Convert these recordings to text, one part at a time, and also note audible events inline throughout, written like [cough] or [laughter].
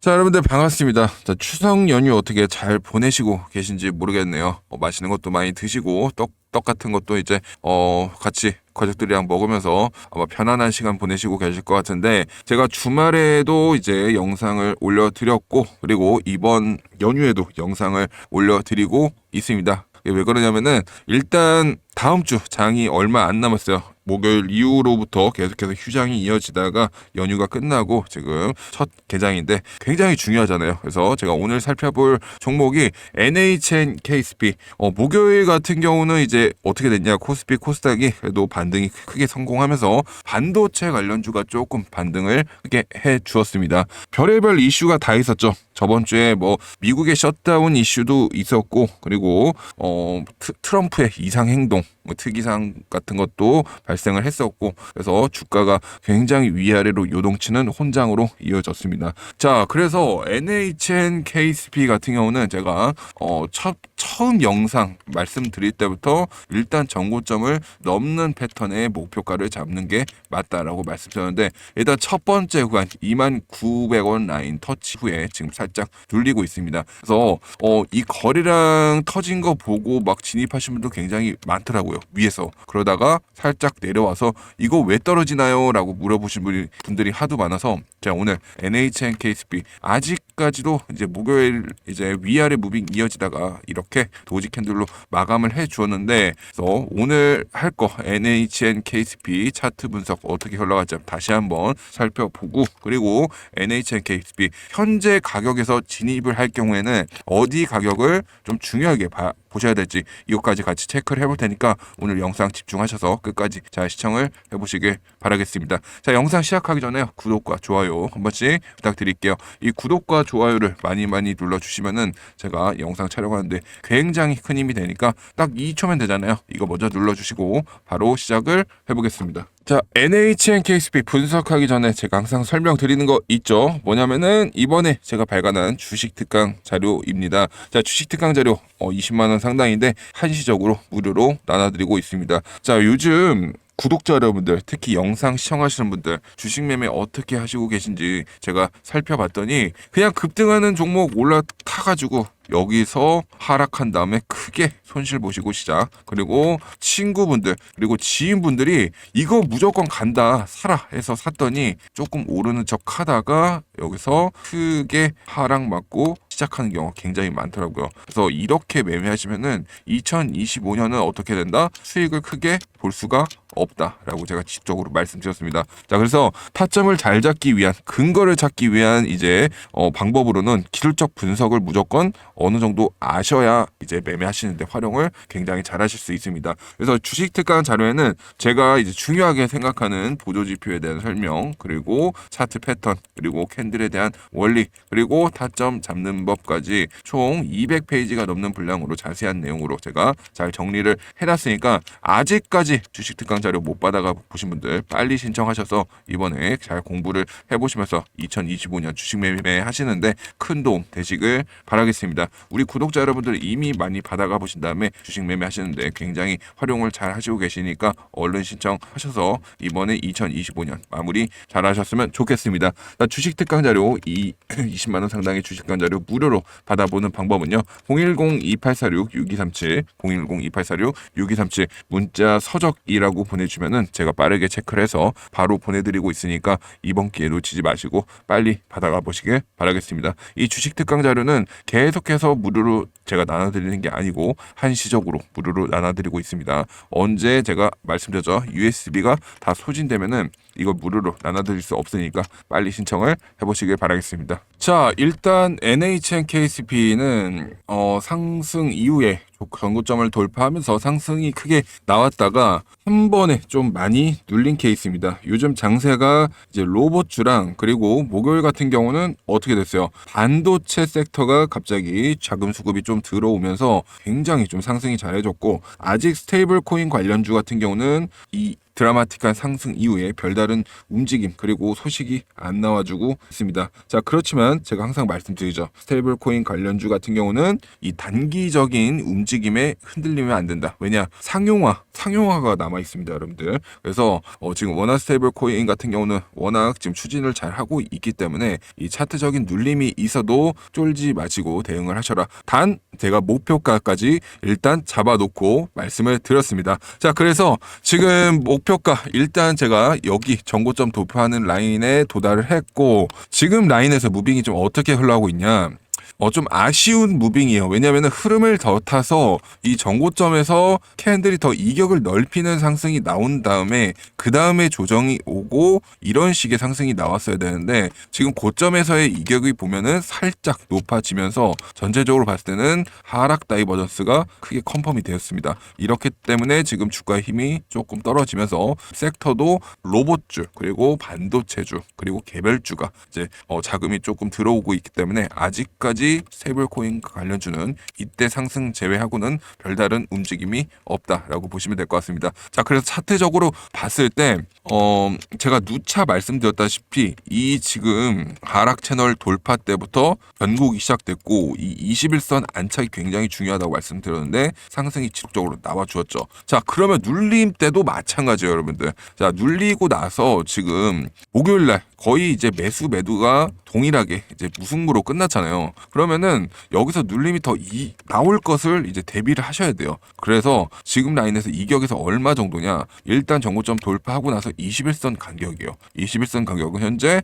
자, 여러분들 반갑습니다. 자, 추석 연휴 어떻게 잘 보내시고 계신지 모르겠네요. 어, 맛있는 것도 많이 드시고 떡, 떡 같은 것도 이제 어, 같이 가족들이랑 먹으면서 아마 편안한 시간 보내시고 계실 것 같은데 제가 주말에도 이제 영상을 올려드렸고 그리고 이번 연휴에도 영상을 올려드리고 있습니다. 왜 그러냐면은 일단 다음 주 장이 얼마 안 남았어요. 목요일 이후로부터 계속해서 휴장이 이어지다가 연휴가 끝나고 지금 첫 개장인데 굉장히 중요하잖아요. 그래서 제가 오늘 살펴볼 종목이 NHN KSP. 어, 목요일 같은 경우는 이제 어떻게 됐냐 코스피 코스닥이 그래도 반등이 크게 성공하면서 반도체 관련주가 조금 반등을 크게 해 주었습니다. 별의별 이슈가 다 있었죠. 저번 주에 뭐 미국의 셧다운 이슈도 있었고 그리고 어 트, 트럼프의 이상 행동 뭐 특이상 같은 것도 발생을 했었고 그래서 주가가 굉장히 위아래로 요동치는 혼장으로 이어졌습니다. 자 그래서 NHN KSP 같은 경우는 제가 어 첫, 처음 영상 말씀드릴 때부터 일단 전고점을 넘는 패턴의 목표가를 잡는 게 맞다라고 말씀드렸는데 일단 첫 번째 구간 2900원 라인 터치 후에 지금 살짝 눌리고 있습니다. 그래서 어, 이 거래량 터진 거 보고 막 진입하신 분도 굉장히 많더라고요. 위에서 그러다가 살짝 내려와서 이거 왜 떨어지나요? 라고 물어보신 분들이 하도 많아서 제가 오늘 NHN KSP 아직 까지도 이제 목요일 이제 위아래 무빙 이어지다가 이렇게 도지 캔들로 마감을 해 주었는데 그래서 오늘 할 거 NHN KSP 차트 분석 어떻게 흘러갈지 다시 한번 살펴보고 그리고 NHN KSP 현재 가격에서 진입을 할 경우에는 어디 가격을 좀 중요하게 봐, 보셔야 될지 이것까지 같이 체크를 해볼 테니까 오늘 영상 집중하셔서 끝까지 잘 시청을 해보시길 바라겠습니다. 자 영상 시작하기 전에 구독과 좋아요 한 번씩 부탁드릴게요. 이 구독과 좋아요를 많이 많이 눌러주시면은 제가 영상 촬영하는데 굉장히 큰 힘이 되니까 딱 2초면 되잖아요. 이거 먼저 눌러주시고 바로 시작을 해보겠습니다. 자, NHN KSP 분석하기 전에 제가 항상 설명드리는 거 있죠. 뭐냐면은 이번에 제가 발간한 주식 특강 자료입니다. 자, 주식 특강 자료 어, 20만 원 상당인데 한시적으로 무료로 나눠드리고 있습니다. 자, 요즘 구독자 여러분들, 특히 영상 시청하시는 분들, 주식 매매 어떻게 하시고 계신지 제가 살펴봤더니 그냥 급등하는 종목 올라타 가지고 여기서 하락한 다음에 크게 손실 보시고 시작. 그리고 친구분들, 그리고 지인분들이 이거 무조건 간다, 사라 해서 샀더니 조금 오르는 척 하다가 여기서 크게 하락 맞고 시작하는 경우가 굉장히 많더라고요. 그래서 이렇게 매매하시면은 2025년은 어떻게 된다? 수익을 크게 볼 수가 없다라고 제가 지적으로 말씀드렸습니다. 자, 그래서 타점을 잘 잡기 위한 근거를 찾기 위한 이제 어, 방법으로는 기술적 분석을 무조건 어느 정도 아셔야 이제 매매하시는데 활용을 굉장히 잘 하실 수 있습니다. 그래서 주식 특강 자료에는 제가 이제 중요하게 생각하는 보조 지표에 대한 설명, 그리고 차트 패턴, 그리고 캔들에 대한 원리, 그리고 타점 잡는 법까지 총 200페이지가 넘는 분량으로 자세한 내용으로 제가 잘 정리를 해놨으니까 아직까지 주식 특강 자료 못 받아가 보신 분들 빨리 신청하셔서 이번에 잘 공부를 해보시면서 2025년 주식 매매 하시는데 큰 도움 되시길 바라겠습니다. 우리 구독자 여러분들 이미 많이 받아가 보신 다음에 주식 매매 하시는데 굉장히 활용을 잘 하시고 계시니까 얼른 신청하셔서 이번에 2025년 마무리 잘 하셨으면 좋겠습니다. 나 주식 특강 자료 이 [clears throat] 20만 원 상당의 주식 특강 자료 무료로 받아보는 방법은요. 010-2846-6237 010-2846-6237 문자 서적이라고 보내주면은 제가 빠르게 체크를 해서 바로 보내드리고 있으니까 이번 기회 놓치지 마시고 빨리 받아가 보시길 바라겠습니다. 이 주식 특강 자료는 계속해서 무료로 제가 나눠드리는 게 아니고 한시적으로 무료로 나눠드리고 있습니다. 언제 제가 말씀드렸죠. USB가 다 소진되면은 이걸 무료로 나눠드릴 수 없으니까 빨리 신청을 해보시길 바라겠습니다. 자, 일단 NHN KCP는 어, 상승 이후에 전고점을 돌파하면서 상승이 크게 나왔다가 한 번에 좀 많이 눌린 케이스입니다. 요즘 장세가 이제 로봇주랑 그리고 목요일 같은 경우는 어떻게 됐어요? 반도체 섹터가 갑자기 자금 수급이 좀 들어오면서 굉장히 좀 상승이 잘해줬고 아직 스테이블 코인 관련주 같은 경우는 이 드라마틱한 상승 이후에 별다른 움직임 그리고 소식이 안 나와주고 있습니다. 자 그렇지만 제가 항상 말씀드리죠. 스테이블 코인 관련주 같은 경우는 이 단기적인 움직임에 흔들리면 안 된다. 왜냐 상용화 상용화가 남아 있습니다, 여러분들. 그래서 어, 지금 원화 스테이블 코인 같은 경우는 워낙 지금 추진을 잘 하고 있기 때문에 이 차트적인 눌림이 있어도 쫄지 마시고 대응을 하셔라. 단 제가 목표가까지 일단 잡아놓고 말씀을 드렸습니다. 자, 그래서 지금 목표 가 일단 제가 여기 정고점 돌파하는 라인에 도달을 했고 지금 라인에서 무빙이 좀 어떻게 흘러가고 있냐? 어, 좀 아쉬운 무빙이에요. 왜냐하면 흐름을 더 타서 이 정고점에서 캔들이 더 이격을 넓히는 상승이 나온 다음에 그 다음에 조정이 오고 이런 식의 상승이 나왔어야 되는데 지금 고점에서의 이격이 보면은 살짝 높아지면서 전체적으로 봤을 때는 하락 다이버전스가 크게 컨펌이 되었습니다. 이렇기 때문에 지금 주가의 힘이 조금 떨어지면서 섹터도 로봇주 그리고 반도체주 그리고 개별주가 이제 어, 자금이 조금 들어오고 있기 때문에 아직까지 스테이블코인 관련주는 이때 상승 제외하고는 별다른 움직임이 없다라고 보시면 될 것 같습니다. 자, 그래서 차트적으로 봤을 때 어, 제가 누차 말씀드렸다시피 이 지금 하락 채널 돌파 때부터 변곡이 시작됐고 이 21선 안착이 굉장히 중요하다고 말씀드렸는데 상승이 지속적으로 나와 주었죠. 자, 그러면 눌림 때도 마찬가지예요, 여러분들. 자, 눌리고 나서 지금 목요일 날 거의 이제 매수 매도가 동일하게 이제 무승부로 끝났잖아요. 그러면은 여기서 눌림이 더 이, 나올 것을 이제 대비를 하셔야 돼요. 그래서 지금 라인에서 이격에서 얼마 정도냐? 일단 정고점 돌파하고 나서 21선 간격이에요. 21선 간격은 현재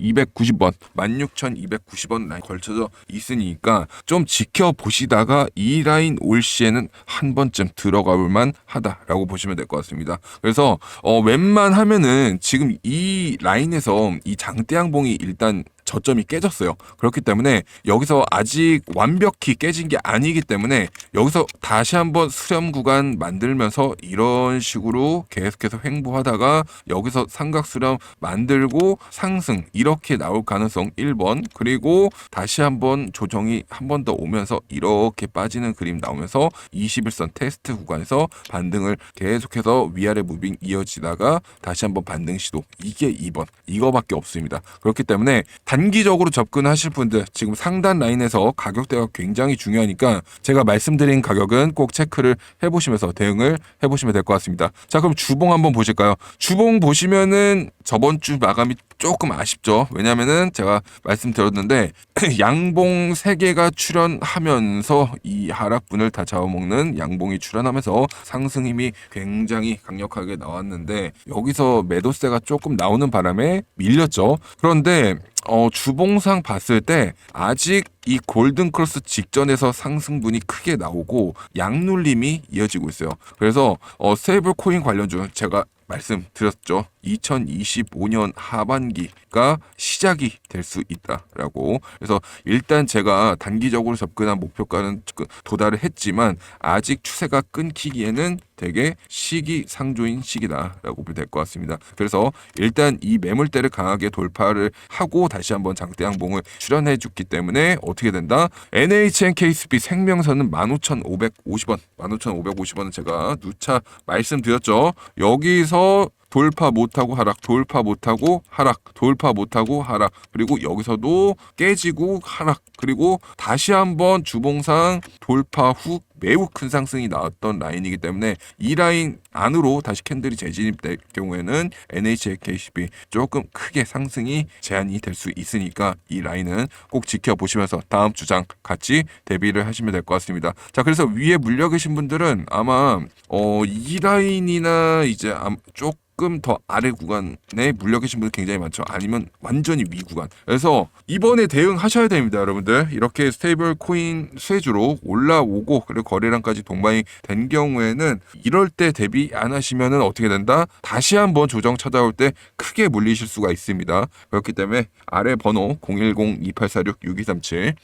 16,290원, 16,290원 라인 걸쳐져 있으니까 좀 지켜보시다가 이 라인 올 시에는 한 번쯤 들어가 볼만 하다라고 보시면 될 것 같습니다. 그래서 어, 웬만하면은 지금 이 라인에서 이 장대양봉이 일단 저점이 깨졌어요. 그렇기 때문에 여기서 아직 완벽히 깨진 게 아니기 때문에 여기서 다시 한번 수렴 구간 만들면서 이런 식으로 계속해서 횡보하다가 여기서 삼각 수렴 만들고 상승 이렇게 나올 가능성 1번 그리고 다시 한번 조정이 한 번 더 오면서 이렇게 빠지는 그림 나오면서 21선 테스트 구간에서 반등을 계속해서 위아래 무빙 이어지다가 다시 한번 반등 시도 이게 2번 이거밖에 없습니다. 그렇기 때문에 단기적으로 접근하실 분들 지금 상단 라인에서 가격대가 굉장히 중요하니까 제가 말씀드린 가격은 꼭 체크를 해보시면서 대응을 해보시면 될 것 같습니다. 자 그럼 주봉 한번 보실까요? 주봉 보시면은 저번 주 마감이 조금 아쉽죠. 왜냐면은 제가 말씀드렸는데 [clears throat] 양봉 3개가 출현하면서 이 하락분을 다 잡아먹는 양봉이 출현하면서 상승 힘이 굉장히 강력하게 나왔는데 여기서 매도세가 조금 나오는 바람에 밀렸죠. 그런데 어, 주봉상 봤을 때 아직 이 골든 크로스 직전에서 상승분이 크게 나오고 양눌림이 이어지고 있어요. 그래서 어, 스테이블 코인 관련주 제가 말씀드렸죠. 2025년 하반기가 시작이 될 수 있다라고. 그래서 일단 제가 단기적으로 접근한 목표가는 도달을 했지만 아직 추세가 끊기기에는 되게 시기상조인 시기다라고 보면 될 것 같습니다. 그래서 일단 이 매물대를 강하게 돌파를 하고 다시 한번 장대양봉을 출현해 줬기 때문에 어떻게 된다? NHN KSB 생명선은 15,550원, 15,550원은 제가 누차 말씀드렸죠. 여기서 돌파 못하고 하락, 돌파 못하고 하락, 돌파 못하고 하락, 그리고 여기서도 깨지고 하락, 그리고 다시 한번 주봉상 돌파 후 매우 큰 상승이 나왔던 라인이기 때문에 이 라인 안으로 다시 캔들이 재진입될 경우에는 NHKCB 조금 크게 상승이 제한이 될 수 있으니까 이 라인은 꼭 지켜보시면서 다음 주장 같이 대비를 하시면 될 것 같습니다. 자, 그래서 위에 물려 계신 분들은 아마 어, 이 라인이나 이제 쪽 조금 더 아래 구간에 물려 계신 분들 굉장히 많죠. 아니면 완전히 위 구간. 그래서 이번에 대응하셔야 됩니다, 여러분들. 이렇게 스테이블 코인 수혜주로 올라오고 그리고 거래량까지 동반이 된 경우에는 이럴 때 대비 안 하시면은 어떻게 된다? 다시 한번 조정 찾아올 때 크게 물리실 수가 있습니다. 그렇기 때문에 아래 번호 010-2846-6237,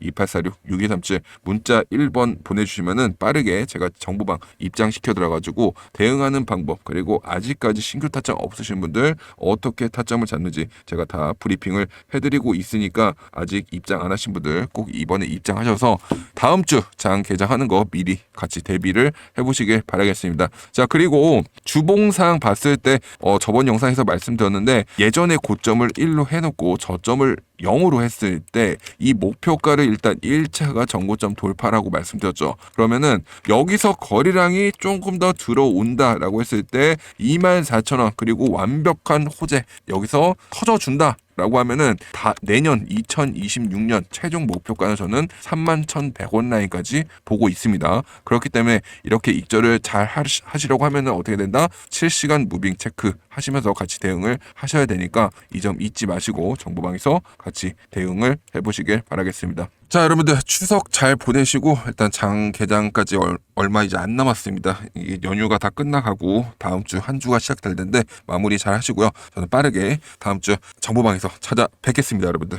010-2846-6237 문자 1번 보내주시면은 빠르게 제가 정보방 입장시켜 들어가지고 대응하는 방법 그리고 아 직까지 신규 타점 없으신 분들 어떻게 타점을 잡는지 제가 다 브리핑을 해드리고 있으니까 아직 입장 안 하신 분들 꼭 이번에 입장하셔서 다음 주 장 개장하는 거 미리 같이 대비를 해보시길 바라겠습니다. 자 그리고 주봉상 봤을 때 어, 저번 영상에서 말씀드렸는데 예전에 고점을 1로 해놓고 저점을 0으로 했을 때 이 목표가를 일단 1차가 전고점 돌파라고 말씀드렸죠. 그러면은 여기서 거리량이 조금 더 들어온다라고 했을 때 24,000원 그리고 완벽한 호재 여기서 터져준다. 라고 하면은 다 내년 2026년 최종 목표가는 저는 31,100원 라인까지 보고 있습니다. 그렇기 때문에 이렇게 익절을 잘 하시- 하시려고 하면은 어떻게 된다? 7시간 무빙 체크 하시면서 같이 대응을 하셔야 되니까 이 점 잊지 마시고 정보방에서 같이 대응을 해보시길 바라겠습니다. 자 여러분들 추석 잘 보내시고 일단 장 개장까지 얼, 얼마 이제 안 남았습니다. 이 연휴가 다 끝나가고 다음 주 한 주가 시작될 텐데 마무리 잘 하시고요. 저는 빠르게 다음 주 정보방에서 찾아뵙겠습니다, 여러분들.